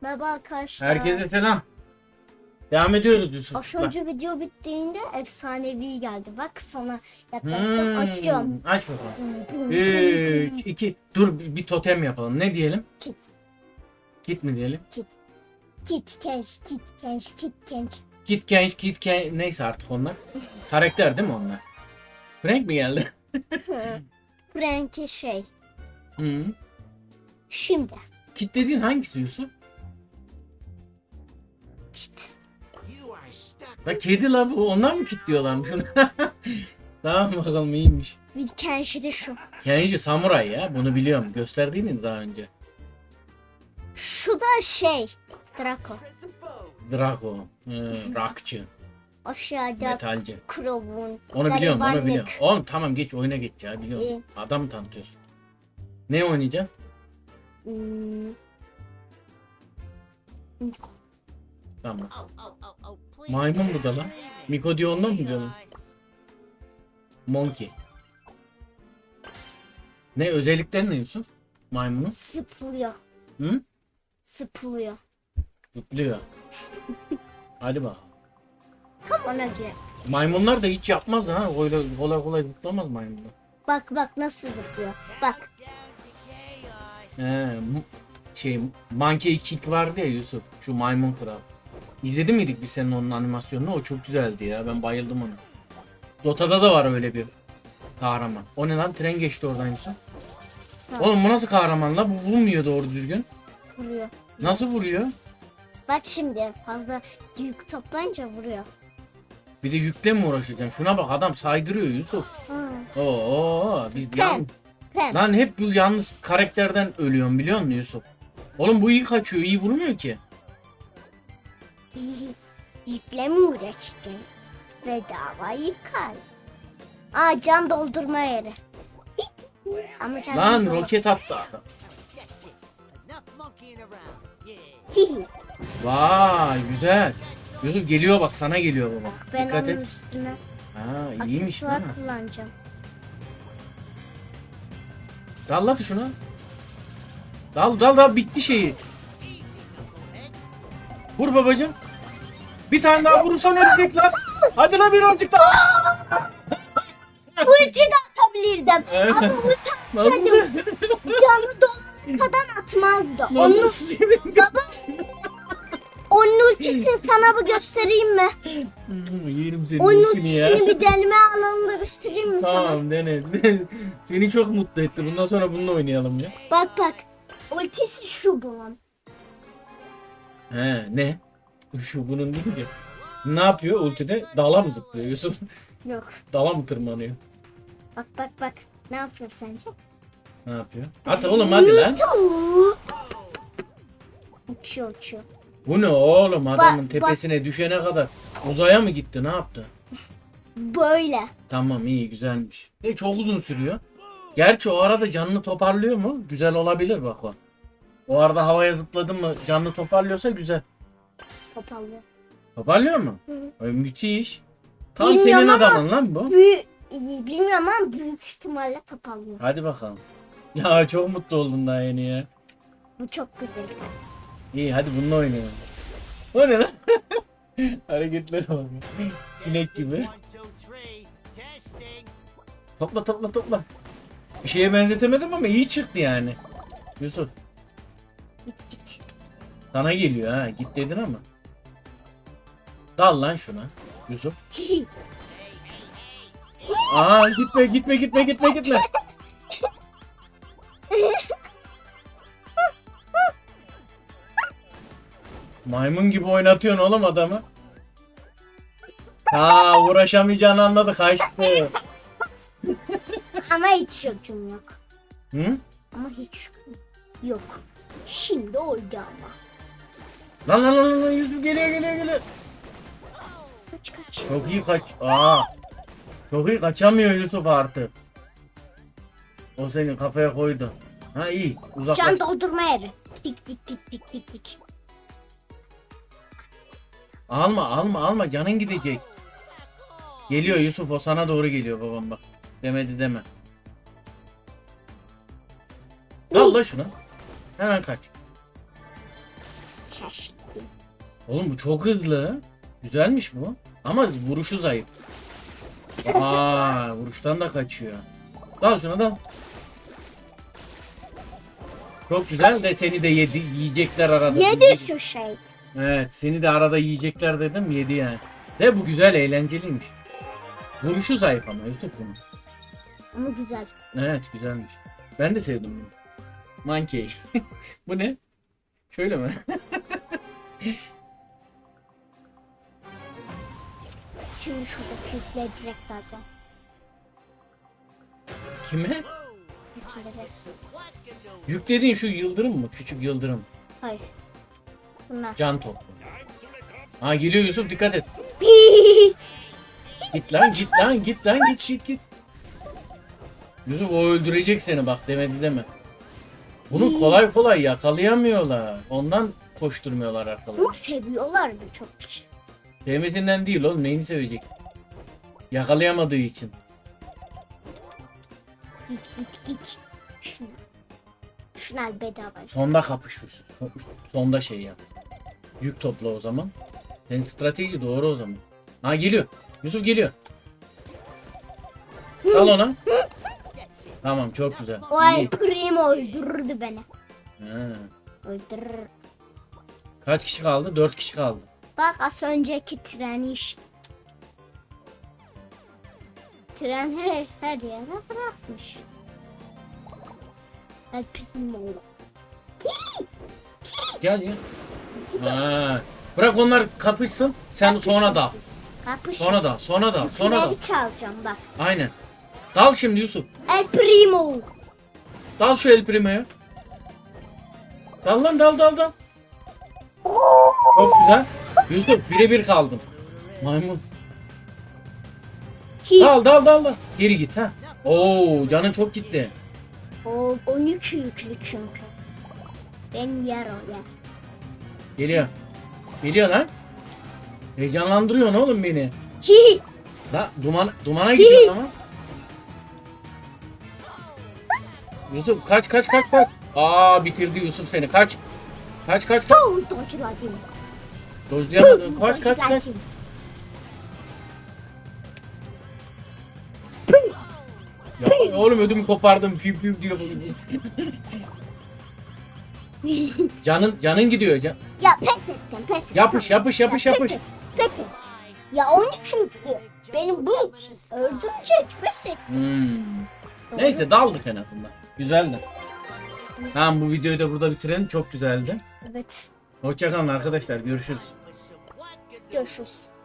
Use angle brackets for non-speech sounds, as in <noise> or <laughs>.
Merhaba arkadaşlar. Herkese selam. Devam ediyoruz Yusuf. Az önce video bittiğinde efsanevi geldi. Bak sonra yaklaştım Hmm, açıyorum. Aç bakalım. 3, 2, dur bir, bir totem yapalım. Ne diyelim? Kit. Kit mi diyelim? Kit genç, kit genç, kit genç. Kit genç, kit genç, neyse artık onlar. Karakter değil mi onlar? Frank mi geldi? <laughs> Frank'i şey. Hı. Şimdi. Kit dediğin hangisi Yusuf? Kit. La kedi la bu, onlar mı kit diyorlarmış ona? <laughs> tamam bakalım iyiymiş. Bir kenşi de şu. Kenji samuray ya bunu biliyorum. Gösterdiğin daha önce. Şu da şey. Draco. Drago, hı, rockçı, Aşağıda metalci. Krovun. Onu biliyorum, onu biliyorum. Oğlum tamam geç oyuna geç ya biliyorum. İyi. Adam tanıtıyorsun. Ne oynayacaksın? Hmm. Tamam. Oh, Maymun bu da lan. Miko diyor ondan mı diyorsun? Monkey. Ne özellikleri ne Yusuf? Maymunun? Sıplıyor. Hı? Sıplıyor. Zıplıyor. Hadi bak. Ona göre. Maymunlar da hiç yapmaz ha. Öyle kolay kolay zıplamaz maymunlar. Bak bak nasıl zıplıyor. Bak. He, m- şey Monkey King vardı ya Yusuf. Şu maymun kral. İzledi miydik biz senin onun animasyonunu? O çok güzeldi ya. Ben bayıldım ona. Dota'da da var öyle bir kahraman. O ne lan? Tren geçti oradan. Ha. Oğlum bu nasıl kahraman la? Bu vurmuyor doğru düzgün. Vuruyor. Nasıl vuruyor? Bak şimdi fazla yük toplayınca vuruyor. Bir de yükle mi uğraşacaksın? Şuna bak adam saydırıyor Yusuf. Ha. Oo biz yan... Pen. Lan hep bu yalnız karakterden ölüyorum biliyor musun Yusuf? Oğlum bu iyi kaçıyor, iyi vurmuyor ki. Yükle mi uğraşacaksın? Bedava yıkar. Aa can doldurma yeri. Ama can Lan doldurma- roket attı adam. Vay güzel. Yusuf geliyor bak sana geliyor baba. Ben Dikkat onun et. üstüne Ha iyiymiş aksesuar lan. kullanacağım. Dal lan şuna. Dal dal dal bitti şeyi. Vur babacım. Bir tane daha vurursan ölecek lan. Hadi lan birazcık daha. Ulti de atabilirdim. Evet. Ama ulti Nasıl? canı dolmadan atmazdı. Lan Onun, nasıl yemin- onun ultisini sana bir göstereyim mi? Yerim senin Onun ya. ultisini bir deneme alanında göstereyim mi sana? Tamam dene. <laughs> Seni çok mutlu etti. Bundan sonra bununla oynayalım ya. Bak bak. Ultisi şu bunun. He ne? Şu bunun değil ki. Ne yapıyor ultide? Dala mı zıplıyor Yusuf? Yok. <laughs> Dala mı tırmanıyor? Bak bak bak. Ne yapıyor sence? Ne yapıyor? Hadi oğlum hadi lan. Uçuyor uçuyor. Bu ne oğlum adamın Bak, tepesine düşene kadar uzaya mı gitti ne yaptı? Böyle. Tamam iyi güzelmiş. E çok uzun sürüyor. Gerçi o arada canını toparlıyor mu? Güzel olabilir bak o. O arada havaya zıpladın mı canını toparlıyorsa güzel. Topallıyor. Toparlıyor mu? Hı hı. Ay, müthiş. Tam Bilmiyorum senin ama- adamın lan bu. Büyü, bilmiyorum ama büyük ihtimalle topallıyor. Hadi bakalım. <laughs> Ya çok mutlu oldum daha yeni ya. Bu çok güzel. İyi hadi bununla oynayalım. O ne lan? <laughs> Hareketlere bak. Sinek gibi. Topla topla topla. Bir şeye benzetemedim ama iyi çıktı yani. Yusuf Git git. sana geliyor ha. Git dedin ama. Dal lan şuna. Yusuf. Aa gitme gitme gitme gitme gitme. Maymun gibi oynatıyorsun oğlum adamı. Ha uğraşamayacağını anladı kaçtı. ama hiç yokum yok. Hı? Ama hiç yok. Şimdi oldu ama. Lan lan lan lan Yusuf geliyor geliyor geliyor. Kaç kaç. Çok iyi kaç. Aa. Çok iyi kaçamıyor Yusuf artık. O senin kafaya koydu. Ha iyi. Uzaklaş. Can doldurma yeri. Dik dik dik dik dik dik. Alma alma alma canın gidecek. Geliyor Yusuf o sana doğru geliyor babam bak. Demedi deme. Al da şunu. Hemen kaç. Şaşırdım. Oğlum bu çok hızlı. Güzelmiş bu. Ama vuruşu zayıf. Aa, vuruştan da kaçıyor. Dal şuna dal. Çok güzel de seni de yedi, yiyecekler arada. Yedi şu şey. Evet, seni de arada yiyecekler dedim, yedi yani. De bu güzel, eğlenceliymiş. Vuruşu zayıf ama Yusuf bunun. Ama güzel. Evet, güzelmiş. Ben de sevdim bunu. Monkey. <laughs> bu ne? Şöyle mi? Şimdi şurada kütle direkt alacağım. Kime? Do? Yüklediğin şu yıldırım mı? Küçük yıldırım. Hayır. Bunlar. Can topu. Ha geliyor Yusuf dikkat et. Git lan git lan git lan git git git. Yusuf o öldürecek seni bak demedi deme. Bunu kolay kolay yakalayamıyorlar. Ondan koşturmuyorlar arkalarına. Bunu seviyorlar mı çok kişi? Sevmesinden değil oğlum neyini sevecek? Yakalayamadığı için. Git git git. Şuna. Şuna bedava. Sonda kapış Yusuf. Sonda şey yap. Yük topla o zaman. Senin strateji doğru o zaman. Ha geliyor. Yusuf geliyor. Al ona. Tamam çok güzel. O İyi. El Primo öldürürdü beni. Ha. Öldürür. Kaç kişi kaldı? 4 kişi kaldı. Bak az önceki tren iş. Tren her, her yere bırakmış. El Primo. Gel ya. Ha. Bırak onlar kapışsın. Sen sonra da. Kapış. Sonra da. Sonra da. Sonra da. Küpleri çalacağım bak. Aynen. Dal şimdi Yusuf. El Primo. Dal şu El Primo'ya. Dal lan dal dal dal. Çok güzel. Yusuf birebir kaldım. Maymun. Ki Dal dal dal dal. Geri git ha. Oo canın çok gitti. o 12 yüklü çünkü. Ben yer o yer. Geliyor. Geliyor lan. Heyecanlandırıyorsun oğlum beni. Ki Da duman dumana gidiyor ama. Yusuf kaç kaç kaç kaç. Aa bitirdi Yusuf seni. Kaç. Kaç kaç kaç. çok dodgeladım. Dojlayamadın. Kaç kaç kaç. Ya oğlum ödümü kopardım. Piu piu diyor. Canın canın gidiyor. Can... Ya pes ettim pes ettim. Yapış yapış yapış Ya yapış. Pes pes et. Ya 12 yüklü. Benim bu öldürecek pes et. Hmm. Neyse daldık en azından. Güzeldi. Tamam bu videoyu da burada bitirelim. Çok güzeldi. Evet. Hoşçakalın arkadaşlar. Görüşürüz. Görüşürüz.